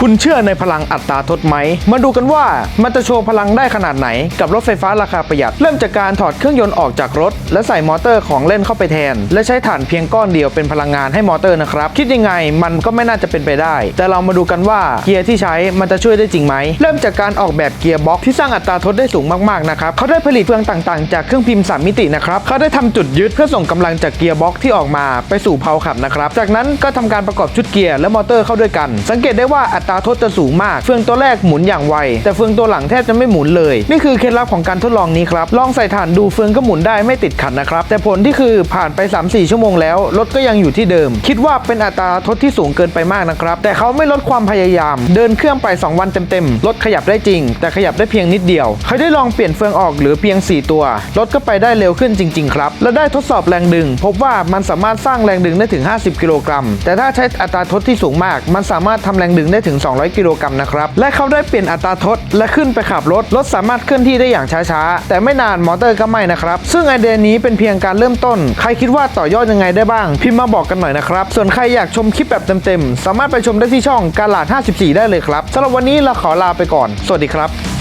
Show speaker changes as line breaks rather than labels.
คุณเชื่อในพลังอัตราทดไหม มาดูกันว่ามันจะโชว์พลังได้ขนาดไหนกับรถไฟฟ้าราคาประหยัด เริ่มจากการถอดเครื่องยนต์ออกจากรถ และใส่มอเตอร์ของเล่นเข้าไปแทน และใช้ถ่านเพียงก้อนเดียวเป็นพลังงานให้มอเตอร์นะครับ คิดยังไงมันก็ไม่น่าจะเป็นไปได้ แต่เรามาดูกันว่าเกียร์ที่ใช้มันจะช่วยได้จริงไหม เริ่มจากการออกแบบเกียร์บ็อกซ์ที่สร้างอัตราทดได้สูงมากๆนะครับเขาได้ผลิตเฟืองต่างๆ จากเครื่องพิมพ์สามมิตินะครับเขาได้ทำจุดยึดเพื่อส่งกำลังจากเกียร์บ็อกซ์ที่ออกมาไปสู่เพลาขับนะครับจากนั้นก็ทำการประกอบชุดเกียร์และมอเตอร์เข้าด้วยกัน สังเกตได้ว่าอัตราทดจะสูงมาก เฟืองตัวแรกหมุนอย่างไว แต่เฟืองตัวหลังแทบจะไม่หมุนเลย นี่คือเคล็ดลับของการทดลองนี้ครับ ลองใส่ถ่านดูเฟืองก็หมุนได้ไม่ติดขัดนะครับ แต่ผลที่คือผ่านไป 3-4 ชั่วโมงแล้วรถก็ยังอยู่ที่เดิม คิดว่าเป็นอัตราทดที่สูงเกินไปมากนะครับ แต่เขาไม่ลดความพยายาม เดินเครื่องไป 2 วันเต็มๆ รถขยับได้จริง แต่ขยับได้เพียงนิดเดียว เขาได้ลองเปลี่ยนเฟืองออกเหลือเพียง 4 ตัว รถก็ไปได้เร็วขึ้นจริง ๆ ครับ และได้ทดสอบแรงดึง พบว่ามันสามารถสร้างแรงดึงได้ถึง 50 กิโลกรัม แต่ถ้าใช้อัตราทดที่สูงมาก มันสามารถทำแรงดึงได้ถึง 200 กิโลกรัมนะครับ และเขาได้เปลี่ยนอัตราทด และขึ้นไปขับรถ รถสามารถเคลื่อนที่ได้อย่างช้าๆ แต่ไม่นานมอเตอร์ก็ไม่นะครับ ซึ่งไอเดียนี้เป็นเพียงการเริ่มต้น ใครคิดว่าต่อยอดยังไงได้บ้าง พิมพ์มาบอกกันหน่อยนะครับ ส่วนใครอยากชมคลิปแบบเต็มๆ สามารถไปชมได้ที่ช่องกาลาด 54 ได้เลยครับสำหรับวันนี้เราขอลาไปก่อน สวัสดีครับ